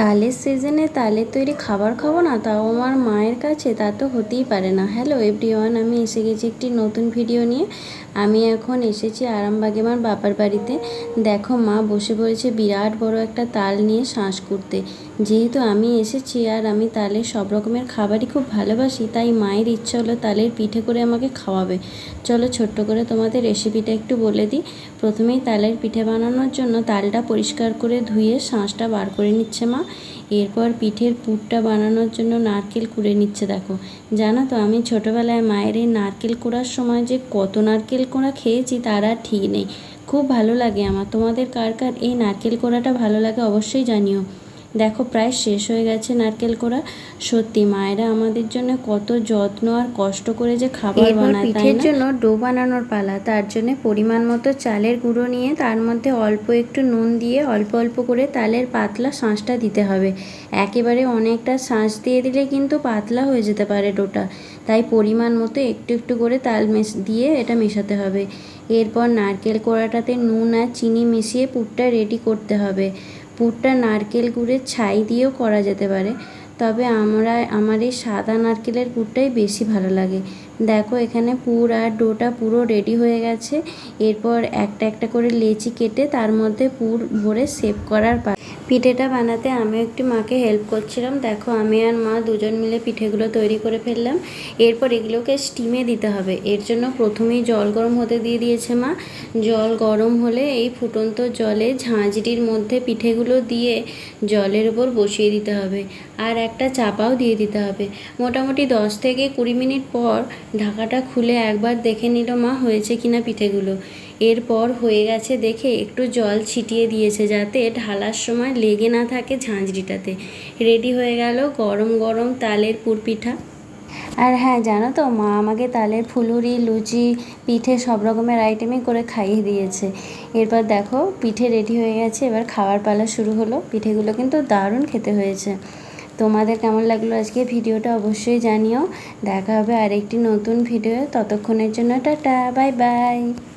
তালের সিজনে তালের তৈরি খাবার খাব না, তাও আমার মায়ের কাছে, তা তো হতেই পারে না। হ্যালো এভরিওয়ান আমি এসে গেছি একটি নতুন ভিডিও নিয়ে। আমি এখন এসেছি আরামবাগে আমার বাবার বাড়িতে। দেখো মা বসে পড়েছে বিরাট বড় একটা তাল নিয়ে শ্বাস করতে। যেহেতু আমি এসেছি আর আমি তালের সব রকমের খাবারই খুব ভালোবাসি, তাই মায়ের ইচ্ছা হলো তালের পিঠে করে আমাকে খাওয়াবে। চলো ছোট্ট করে তোমাদের রেসিপিটা একটু বলে দিই। প্রথমেই তালের পিঠে বানানোর জন্য তালটা পরিষ্কার করে ধুয়ে শাঁসটা বার করে নিচ্ছে মা। এরপর পিঠের পুরটা বানানোর জন্য নারকেল কুড়ে নিচ্ছে, দেখো। জানো তো, আমি ছোটোবেলায় মায়ের এই নারকেল কুড়ার সময় যে কত নারকেল কোড়া খেয়েছি, তার আর ঠিক নেই। খুব ভালো লাগে আমার। তোমাদের কার কার এই নারকেল কোড়াটা ভালো লাগে অবশ্যই জানিও। দেখো প্রায় শেষ হয়ে গেছে নারকেল কোড়া। সত্যি মায়েরা আমাদের জন্য কত যত্ন আর কষ্ট করে যে খাবার বানায় পিঠের জন্য ডো বানানোর পালা। তার জন্য পরিমাণ মতো চালের গুঁড়ো নিয়ে তার মধ্যে অল্প একটু নুন দিয়ে অল্প অল্প করে তালের পাতলা শাঁসটা দিতে হবে। একেবারে অনেকটা শাঁস দিয়ে দিলে কিন্তু পাতলা হয়ে যেতে পারে ডোটা। তাই পরিমাণ মতো একটু একটু করে তাল মেশ দিয়ে এটা মেশাতে হবে। এরপর নারকেল কোড়াটাতে নুন আর চিনি মিশিয়ে পুরটা রেডি করতে হবে। পুরটা নারকেল গুড়ের ছাই দিয়েও করা যেতে পারে। তবে আমরা, আমার এই সাদা নারকেলের পুরটাই বেশি ভালো লাগে। দেখো, এখানে পুর আর ডোটা পুরো রেডি হয়ে গেছে। এরপর একটা একটা করে লেচি কেটে তার মধ্যে পুর ভরে সেভ করার পিঠেটা বানাতে আমি একটু মাকে হেল্প করছিলাম। দেখো, আমি আর মা দুজন মিলে পিঠেগুলো তৈরি করে ফেললাম। এরপর এগুলোকে স্টিমে দিতে হবে। এর জন্য প্রথমেই জল গরম হতে দিয়ে দিয়েছে মা। জল গরম হলে এই ফুটন্ত জলে ঝাঁঝরির মধ্যে পিঠেগুলো দিয়ে জলের ওপর বসিয়ে দিতে হবে। আর একটা চাপাও দিয়ে দিতে হবে। মোটামুটি দশ থেকে কুড়ি মিনিট পর ঢাকাটা খুলে একবার দেখে নিল মা হয়েছে কিনা পিঠেগুলো। এরপর হয়ে গেছে দেখে একটু জল ছিটিয়ে দিয়েছে যাতে ঢালার সময় লেগে না থাকে ঝাঁঝরিটাতে। রেডি হয়ে গেল গরম গরম তালের পুরপিঠা আর হ্যাঁ জানো তো, মা আমাকে তালের ফুলুরি, লুচি, পিঠে সব রকমের আইটেমই করে খাইয়ে দিয়েছে। এরপর দেখো, পিঠে রেডি হয়ে গেছে, এবার খাওয়ার পালা শুরু হলো। পিঠেগুলো কিন্তু দারুণ খেতে হয়েছে। তোমাদের কেমন লাগল আজকে ভিডিওটা অবশ্যই জানিও। দেখা হবে আরেকটি নতুন ভিডিও ততক্ষণের জন্য টাটা, বাই বাই।